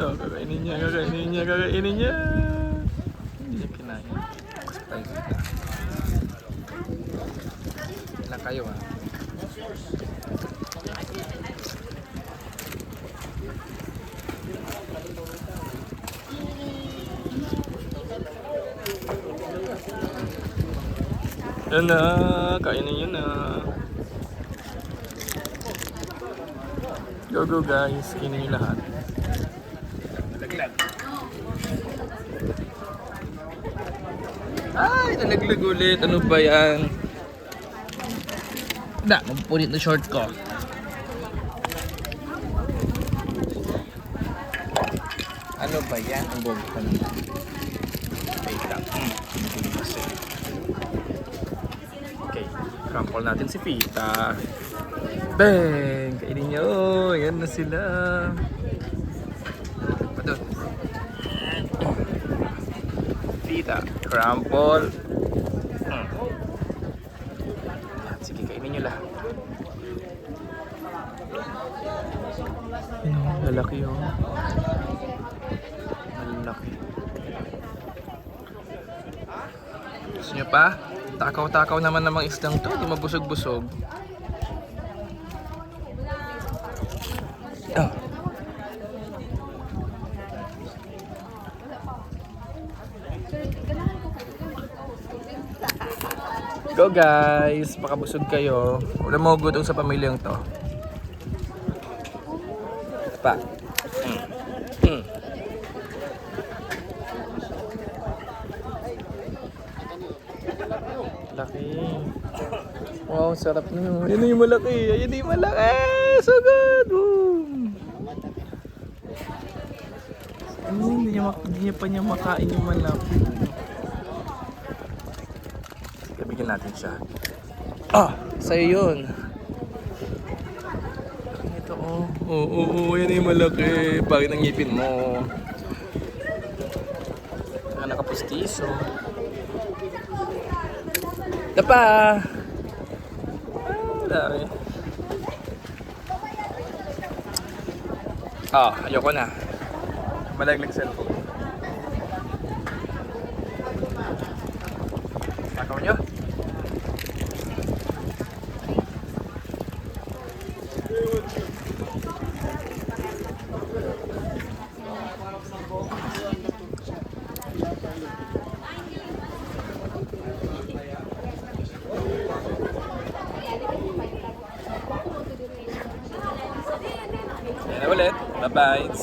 Ito, kakainin niya, kakainin niya, kakainin niya. Hindi niya kinain. Tayo kita. Ilan kayo ah? Yan na, kainin niyo na. Go go guys, kainin niyo lahat. Nalaglag. Ay, nalaglag ulit. Ano ba yan? Da, magpunit na short ko. Ano ba yan? Ang bobo ka naman. Wait lang. Hmm. Okay, crumple natin si Pita. Bang! Kainin niya. Oh, yan na sila. Pa doon. Pita, crumple. Hmm. Sige, kainin niyo lahat. Ano, lalaki oh. Malaki. Gusto niyo pa? Takaw-takaw naman namang isdang to, di mabusog-busog. Go guys! Pakabusog kayo. Wala mo gutong sa pamilyang to. Pa. Mm. Mm. Laki. Wow, sarap na yun. Yan na yung malaki. Ayan yung malaki. So good. Boom. Hindi niya, hindi niya pa niya makain yung malaki. Bigyan natin siya. Ah, sa'yo yun. Ito oh. Oo, oo, oo. Yan na yung malaki. Bakit ang ngipin mo? Saka nakapustiso. Tapa! Ah, dami. Ah, ayoko na. Malaglag cellphone. Takaw nyo? Yan na ulit. Bye-bye.